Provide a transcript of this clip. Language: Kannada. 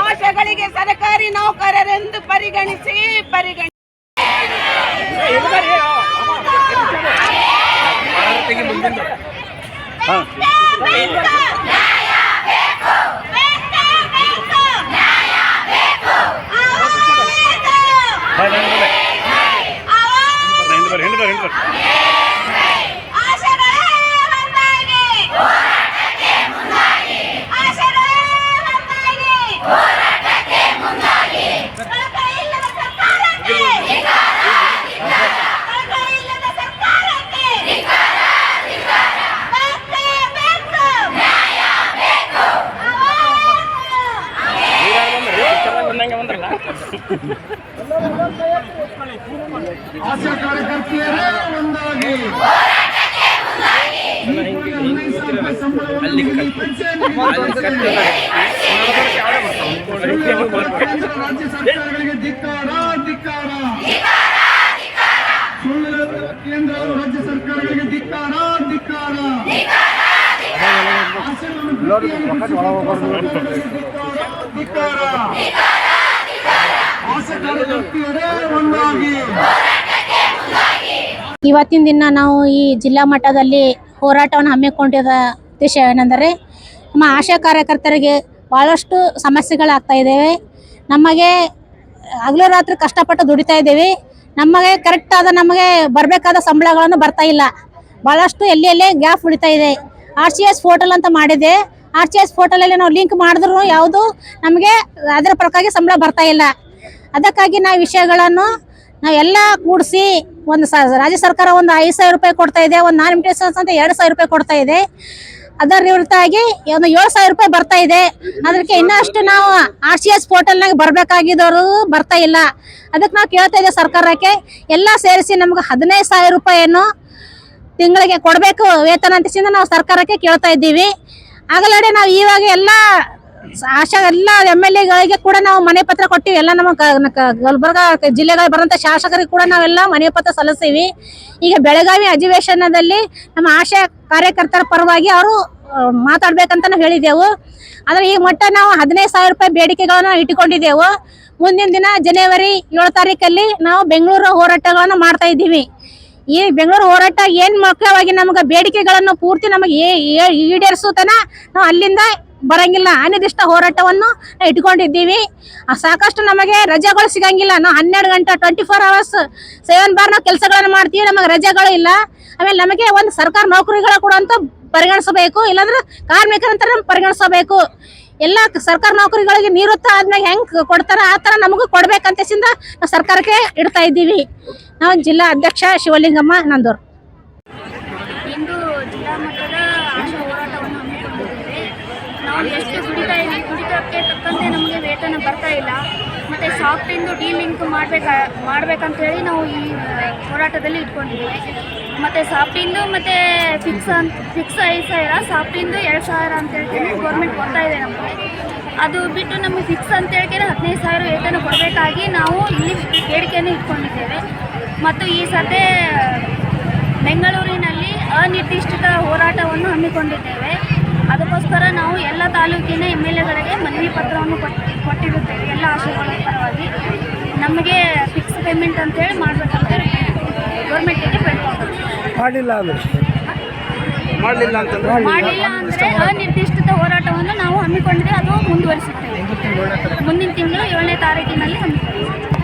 ಆಶೆಗಳಿಗೆ ಸರ್ಕಾರಿ ನೌಕರರೆಂದು ಪರಿಗಣಿಸಿ ಪರಿಗಣಿಸಿ ಆಶೆಗಳೇ ಆಶಾ ಕಾರ್ಯಕರ್ತೆಯರೇ ಒಂದಾಗಿ. ರಾಜ್ಯ ಸರ್ಕಾರಗಳಿಗೆ ಧಿಕ್ಕಾರ ಧಿಕ್ಕಾರ. ಸುಳ್ಳು ಕೇಂದ್ರ ರಾಜ್ಯ ಸರ್ಕಾರಗಳಿಗೆ ಧಿಕ್ಕಾರ ಧಿಕ್ಕಾರ. ಧಿಕ್ಕಾರ, ಧಿಕ್ಕಾರ. ಇವತ್ತಿನ ದಿನ ನಾವು ಈ ಜಿಲ್ಲಾ ಮಟ್ಟದಲ್ಲಿ ಹೋರಾಟವನ್ನು ಹಮ್ಮಿಕೊಂಡಿದ್ದ ಉದ್ದೇಶ ಏನೆಂದರೆ, ನಮ್ಮ ಆಶಾ ಕಾರ್ಯಕರ್ತರಿಗೆ ಭಾಳಷ್ಟು ಸಮಸ್ಯೆಗಳಾಗ್ತಾ ಇದ್ದೇವೆ. ನಮಗೆ ಹಗಲು ರಾತ್ರಿ ಕಷ್ಟಪಟ್ಟು ದುಡಿತಾ ಇದ್ದೇವೆ. ನಮಗೆ ಕರೆಕ್ಟ್ ಆದ ನಮಗೆ ಬರಬೇಕಾದ ಸಂಬಳಗಳನ್ನು ಬರ್ತಾ ಇಲ್ಲ. ಭಾಳಷ್ಟು ಎಲ್ಲಿ ಎಲ್ಲಿ ಗ್ಯಾಪ್ ಉಳಿತಾ ಇದೆ. ಆರ್ ಸಿ ಎಸ್ ಪೋರ್ಟಲ್ ಅಂತ ಮಾಡಿದೆ. ಆರ್ ಸಿ ಎಸ್ ಪೋರ್ಟಲಲ್ಲಿ ನಾವು ಲಿಂಕ್ ಮಾಡಿದ್ರು ಯಾವುದು ನಮಗೆ ಅದರ ಪ್ರಕಾರ ಸಂಬಳ ಬರ್ತಾ ಇಲ್ಲ. ಅದಕ್ಕಾಗಿ ನಾವು ವಿಷಯಗಳನ್ನು ನಾವೆಲ್ಲ ಕೂಡಿಸಿ ಒಂದು ಸ, ರಾಜ್ಯ ಸರ್ಕಾರ ಒಂದು ಐದು ಸಾವಿರ ರೂಪಾಯಿ ಕೊಡ್ತಾ ಇದೆ, ಒಂದು ನಾನ್ ಇಮಿಟೇಷನ್ಸ್ ಅಂತ ಎರಡು ಸಾವಿರ ರೂಪಾಯಿ ಕೊಡ್ತಾ ಇದೆ. ಅದರ ನಿವೃತ್ತಾಗಿ ಒಂದು ಏಳು ಸಾವಿರ ರೂಪಾಯಿ ಬರ್ತಾ ಇದೆ. ಅದಕ್ಕೆ ಇನ್ನಷ್ಟು ನಾವು ಆರ್ ಸಿ ಎಸ್ ಪೋರ್ಟಲ್ನಾಗ ಬರಬೇಕಾಗಿದ್ದವರು ಬರ್ತಾ ಇಲ್ಲ. ಅದಕ್ಕೆ ನಾವು ಕೇಳ್ತಾ ಇದ್ದೇವೆ ಸರ್ಕಾರಕ್ಕೆ, ಎಲ್ಲ ಸೇರಿಸಿ ನಮ್ಗೆ ಹದಿನೈದು ಸಾವಿರ ರೂಪಾಯಿಯನ್ನು ತಿಂಗಳಿಗೆ ಕೊಡಬೇಕು ವೇತನ ಅಂತಿಸಿಂದ ನಾವು ಸರ್ಕಾರಕ್ಕೆ ಕೇಳ್ತಾ ಇದ್ದೀವಿ. ಆಗಲಡೆ ನಾವು ಇವಾಗ ಎಲ್ಲ ಆಶಾ ಎಲ್ಲ ಎಂ ಎಲ್ ಎಗಳಿಗೆ ಕೂಡ ನಾವು ಮನೆ ಪತ್ರ ಕೊಟ್ಟಿವಿ. ಎಲ್ಲ ನಮ್ಮ ಗುಲ್ಬರ್ಗ ಜಿಲ್ಲೆಗಳ ಬರುವಂತ ಶಾಸಕರಿಗೆ ಕೂಡ ನಾವೆಲ್ಲ ಮನೆ ಪತ್ರ ಸಲ್ಲಿಸ್ತೀವಿ ಈಗ ಬೆಳಗಾವಿ ಅಧಿವೇಶನದಲ್ಲಿ ನಮ್ಮ ಆಶಾ ಕಾರ್ಯಕರ್ತರ ಪರವಾಗಿ ಅವರು ಮಾತಾಡ್ಬೇಕಂತ ನಾವು ಹೇಳಿದೆವು. ಆದ್ರೆ ಈ ಮಟ್ಟ ನಾವು ಹದಿನೈದು ಸಾವಿರ ರೂಪಾಯಿ ಬೇಡಿಕೆಗಳನ್ನ ಇಟ್ಟುಕೊಂಡಿದ್ದೆವು ಮುಂದಿನ ದಿನ ಜನವರಿ ಏಳು ತಾರೀಕಲ್ಲಿ ನಾವು ಬೆಂಗಳೂರು ಹೋರಾಟಗಳನ್ನು ಮಾಡ್ತಾ ಇದ್ದೀವಿ. ಈ ಬೆಂಗಳೂರು ಹೋರಾಟ ಏನ್ ಮುಖ್ಯವಾಗಿ ನಮಗೆ ಬೇಡಿಕೆಗಳನ್ನು ಪೂರ್ತಿ ನಮಗೆ ಈಡೇರಿಸುತ್ತನ ನಾವು ಅಲ್ಲಿಂದ ಬರಂಗಿಲ್ಲ. ಅನಿರ್ದಿಷ್ಟ ಹೋರಾಟವನ್ನು ಇಟ್ಕೊಂಡಿದ್ದೀವಿ. ಸಾಕಷ್ಟು ನಮಗೆ ರಜೆಗಳು ಸಿಗಂಗಿಲ್ಲ. ನಾವು ಹನ್ನೆರಡು ಗಂಟೆ ಟ್ವೆಂಟಿ ಫೋರ್ ಅವರ್ಸ್ ಸೆವೆನ್ ಬಾರ್ ನಾವು ಕೆಲಸಗಳನ್ನು ಮಾಡ್ತೀವಿ. ನಮಗೆ ರಜೆಗಳು ಇಲ್ಲ. ಆಮೇಲೆ ನಮಗೆ ಒಂದು ಸರ್ಕಾರ ನೌಕರಿಗಳ ಕೂಡ ಅಂತ ಪರಿಗಣಿಸಬೇಕು. ಇಲ್ಲಾಂದ್ರೆ ಕಾರ್ಮಿಕರಂತ ನಮ್ಗೆ ಪರಿಗಣಿಸಬೇಕು. ಎಲ್ಲ ಸರ್ಕಾರ ನೌಕರಿಗಳಿಗೆ ನಿವೃತ್ತ ಆದ್ಮೇಲೆ ಹೆಂಗ್ ಕೊಡ್ತಾರ ಆ ತರ ನಮಗೂ ಕೊಡ್ಬೇಕಂತ ಸರ್ಕಾರಕ್ಕೆ ಇಡ್ತಾ ಇದ್ದೀವಿ. ನಾವು ಜಿಲ್ಲಾ ಅಧ್ಯಕ್ಷ ಶಿವಲಿಂಗಮ್ಮ ನಂದೂರ್ ಇಂದು ಜಿಲ್ಲಾ ಮಟ್ಟದ ಆಶಾ ಹೋರಾಟವನ್ನು ಹಮ್ಮಿಕೊಂಡಿದ್ದೇವೆ ನಾವು ಎಷ್ಟು ದುಡಿತಾ ಇದ್ದೀವಿ ತಕ್ಕಂತೆ ನಮಗೆ ವೇತನ ಬರ್ತಾ ಇಲ್ಲ. ಮತ್ತು ಸಾಫ್ಟಿಂದು ಡಿ ಲಿಂಕ್ ಮಾಡಬೇಕಾ ಮಾಡಬೇಕಂತೇಳಿ ನಾವು ಈ ಹೋರಾಟದಲ್ಲಿ ಇಟ್ಕೊಂಡಿದ್ದೀವಿ. ಮತ್ತು ಸಾಫ್ಟಿಂದು ಮತ್ತು ಫಿಕ್ಸ್ ಅಂತ ಫಿಕ್ಸ್ ಐದು ಸಾವಿರ ಸಾಫ್ಟಿಂದು ಎರಡು ಸಾವಿರ ಅಂತ ಹೇಳ್ತೀನಿ ಗೌರ್ಮೆಂಟ್ ಕೊಡ್ತಾ ಇದೆ ನಮಗೆ. ಅದು ಬಿಟ್ಟು ನಮಗೆ ಫಿಕ್ಸ್ ಅಂತ ಹೇಳಿದ್ರೆ ಹದಿನೈದು ಸಾವಿರ ವೇತನ ಕೊಡಬೇಕಾಗಿ ನಾವು ಇಲ್ಲಿ ಬೇಡಿಕೆಯನ್ನು ಇಟ್ಕೊಂಡಿದ್ದೇವೆ. ಮತ್ತು ಈ ಸತೆ ಬೆಂಗಳೂರಿನಲ್ಲಿ ಅನಿರ್ದಿಷ್ಟ ಹೋರಾಟವನ್ನು ಹಮ್ಮಿಕೊಂಡಿದ್ದೇವೆ. ಅದಕ್ಕೋಸ್ಕರ ನಾವು ಎಲ್ಲ ತಾಲೂಕಿನ ಎಂ ಎಲ್ ಎಗಳಿಗೆ ಮನವಿ ಪತ್ರವನ್ನು ಕೊಟ್- ಕೊಟ್ಟಿರುತ್ತೇವೆ. ಎಲ್ಲ ಆಶಯಗಳ ಪರವಾಗಿ. ನಮಗೆ ಫಿಕ್ಸ್ ಪೇಮೆಂಟ್ ಅಂತೇಳಿ ಮಾಡಬೇಕಂತ ಗೌರ್ಮೆಂಟಿಗೆ ಬೇಡ್ಕೊಂಡು ಮಾಡಲಿಲ್ಲ ಅಂದ್ರೆ? ಮಾಡಲಿಲ್ಲ ಅಂತಂದ್ರೆ? ಮಾಡಲಿಲ್ಲ ಅಂದರೆ ಅನಿರ್ದಿಷ್ಟ ಹೋರಾಟವನ್ನು ನಾವು ಹಮ್ಮಿಕೊಂಡಿದ್ದೇವೆ. ಅದು ಮುಂದುವರಿಸುತ್ತೇವೆ ಮುಂದಿನ ತಿಂಗಳು ಏಳನೇ ತಾರೀಕಿನಲ್ಲಿ ಹಮ್ಮಿಕೊಳ್ಳುತ್ತೇವೆ